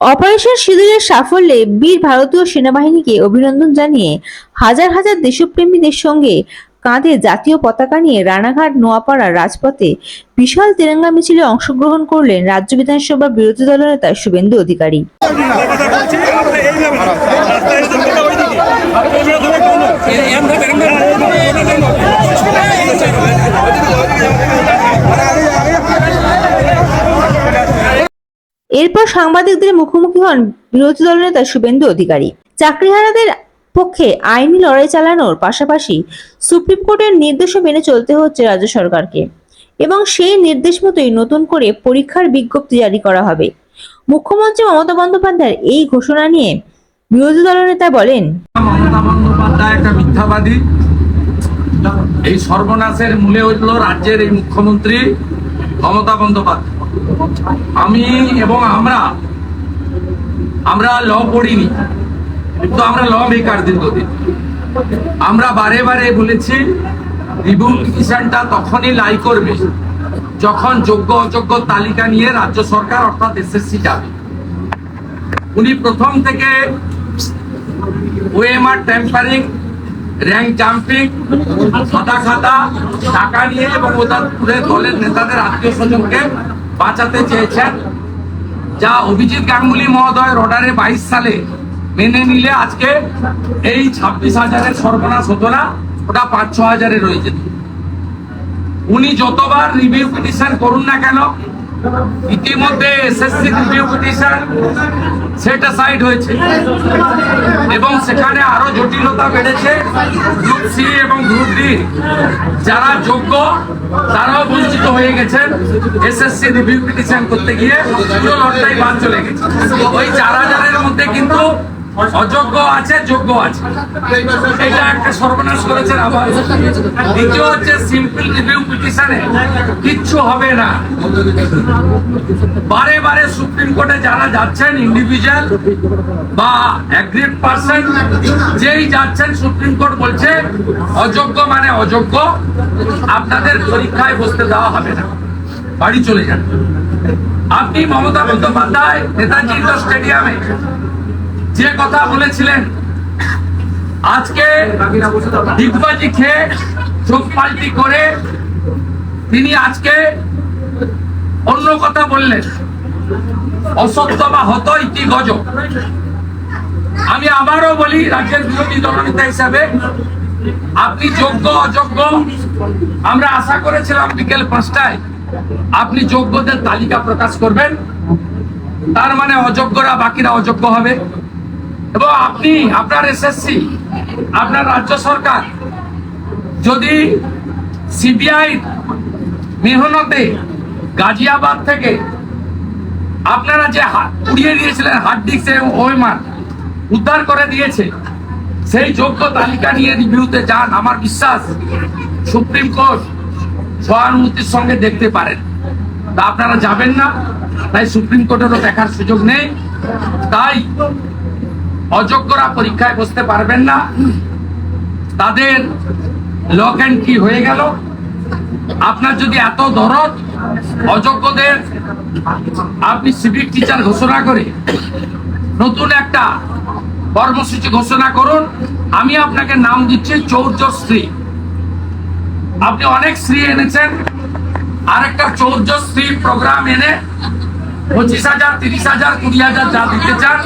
Operation সিঁদুরের সাফল্যে বীর ভারতীয় সেনাবাহিনীকে অভিনন্দন জানিয়ে হাজার হাজার দেশপ্রেমীদের সঙ্গে কাঁধে জাতীয় পতাকা নিয়ে রানাঘাট, নোয়াপাড়া রাজপথে বিশাল তেরঙ্গা মিছিলে অংশগ্রহণ করলেন রাজ্য বিধানসভার বিরোধী দলনেতা শুভেন্দু অধিকারী। এরপর সাংবাদিকদের মুখোমুখি হন বিরোধী দলনেতা শুভেন্দু অধিকারী। চাকরিহারাদের পক্ষে আইনি লড়াই চালানোর পাশাপাশি সুপ্রিম কোর্টের নির্দেশও মেনে চলতে হচ্ছে রাজ্য সরকারকে এবং সেই নির্দেশ মতোই নতুন করে পরীক্ষার বিজ্ঞপ্তি জারি করা হবে। মুখ্যমন্ত্রী মমতা বন্দ্যোপাধ্যায়ের এই ঘোষণা নিয়ে বিরোধী দলনেতা বলেন, মমতা বন্দ্যোপাধ্যায় একটা মিথ্যাবাদী। এই সর্বনাশের মূলে হইল রাজ্যের এই মুখ্যমন্ত্রী মমতা বন্দ্যোপাধ্যায়। আমি এবং আমরা আমরা ল পড়িনি, কিন্তু আমরা ল মেকার দীর্ঘদিন। আমরা বারে বারে বলেছি রিভিউ তখনই লাই করবে, যখন যোগ্য অযোগ্য তালিকা নিয়ে রাজ্য সরকার, অর্থাৎ এসএসসি যাবে। উনি প্রথম থেকে ওএমআর টেম্পারিং র্যাঙ্ক জাম্পিং সাদা খাতা টাকা নিয়ে এবং ওদের দলের নেতাদের আত্মীয় স্বজনকে বাঁচাতে চেয়েছেন, যা অভিজিৎ গাঙ্গুলি মহোদয় অর্ডারে বাইশ সালে মেনে নিলে আজকে এই ছাব্বিশ হাজারের সর্বনাশ হতো না, ওটা পাঁচ ছ হাজারে রয়ে যেত। উনি যতবার রিভিউ পিটিশন করুন না কেন ইতিমধ্যে SSC review petition set aside হয়েছে। এবং সেখানে আরও জটিলতা বেড়েছে। গ্রুপ সি এবং গ্রুপ ডি যারা যোগ্য, তারাও বঞ্চিত হয়ে গেছেন এসএসসি রিভিউ পিটিশন করতে গিয়ে। পুরো লটটাই বাদ চলে গেছে। ওই চার হাজারের মধ্যে কিন্তু অযোগ্য আছে, যোগ্য আছে। এটা একটা সর্বনাশ করেছেন আবার দ্বিতীয় হচ্ছে সিম্পল রিভিউ পিটিশনে কিচ্ছু হবে না। বারে বারে সুপ্রিম কোর্টে যারা যাচ্ছেন ইন্ডিভিজুয়াল বা অ্যাগ্রিড পার্সন যেই যাচ্ছেন, সুপ্রিম কোর্ট বলছে, অযোগ্য মানে অযোগ্য। আপনাদের পরীক্ষায় বসতে দেওয়া হবে না। বাড়ি চলে যান। আপনি মমতা বন্দ্যোপাধ্যায় নেতাজি ইন্ডোর স্টেডিয়ামে যে কথা বলেছিলেন, আজকে ডিগবাজি খেয়ে চোখ পাল্টি করে তিনি আজকে অন্য কথা বললেন। অসত্য বা হত ইতি গজ? আমি আবারও বলি, রাজ্যের বিরোধী দলনেতা হিসাবে, আপনি যোগ্য, অযোগ্য, আমরা আশা করেছিলাম বিকেল পাঁচটায় আপনি যোগ্যদের তালিকা প্রকাশ করবেন। তার মানে অযোগ্যরা বাকিরা অযোগ্য হবে। এবং আপনি, আপনার এসএসসি আপনার রাজ্য সরকার, যদি সিবিআই মেহনতে গাজিয়াবাদ থেকে আপনারা যে উড়িয়ে দিয়েছিলেন হার্ড ডিস্ক এবং উদ্ধার করে দিয়েছে, সেই যোগ্য তালিকা নিয়ে রিভিউতে যান, আমার বিশ্বাস সুপ্রিম কোর্ট সহানুভূতির সঙ্গে দেখতে পারেন। তা আপনারা যাবেন না, তাই সুপ্রিম কোর্টেরও দেখার সুযোগ নেই। তাই অযোগ্যরা পরীক্ষায় বসতে পারবেন না। তাদের লক অ্যান্ড কি হয়ে গেল। আপনার যদি এত দরদ, অযোগ্যদের আপনি সিভিক টিচার ঘোষণা করে নতুন একটা কর্মসূচি ঘোষণা করুন। আমি আপনাকে নাম দিচ্ছি চৌর্যশ্রী। আপনি অনেক শ্রী এনেছেন। আরেকটা চৌর্যশ্রী প্রোগ্রাম এনে পঁচিশ হাজার, তিরিশ হাজার, কুড়ি হাজার যা দিতে চান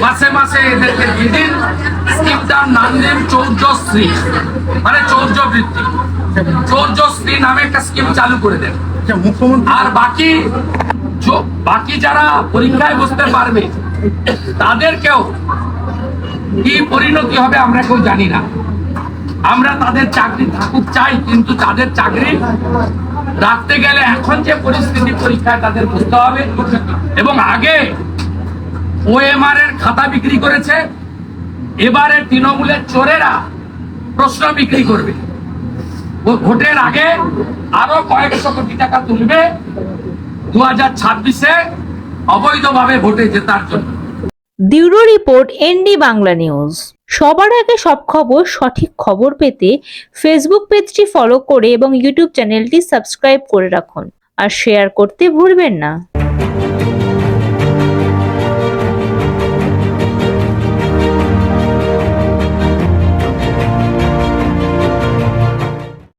মাসে মাসে এদেরকে দিয়ে দিন স্কিমটার নাম দিন চৌর্যশ্রী। মানে চৌর্য বৃত্তি চৌর্যশ্রী নামে একটা স্কিম চালু করে দেন। আর বাকি বাকি যারা পরীক্ষায় বসতে পারবে তাদেরকেও কি পরিণতি হবে আমরা কেউ জানি না। আমরা তাদের চাকরি থাকুক চাই কিন্তু তাদের চাকরি রাখতে গেলে এখন যে পরিস্থিতি পরীক্ষায় তাদের বুঝতে হবে। এবং আগে ওএমআর এর খাতা বিক্রি করেছে, এবারে তৃণমূলের চোরেরা প্রশ্ন বিক্রি করবে। ভোটের আগে আরও কয়েকশো কোটি টাকা তুলবে দু হাজার ছাব্বিশে অবৈধভাবে ভোটে জেতার জন্য। Bureau report, ND Bangla news. সবার আগে সব খবর, সঠিক খবর পেতে ফেসবুক পেজটি ফলো করে এবং ইউটিউব চ্যানেলটি সাবস্ক্রাইব করে রাখুন। আর শেয়ার করতে ভুলবেন না।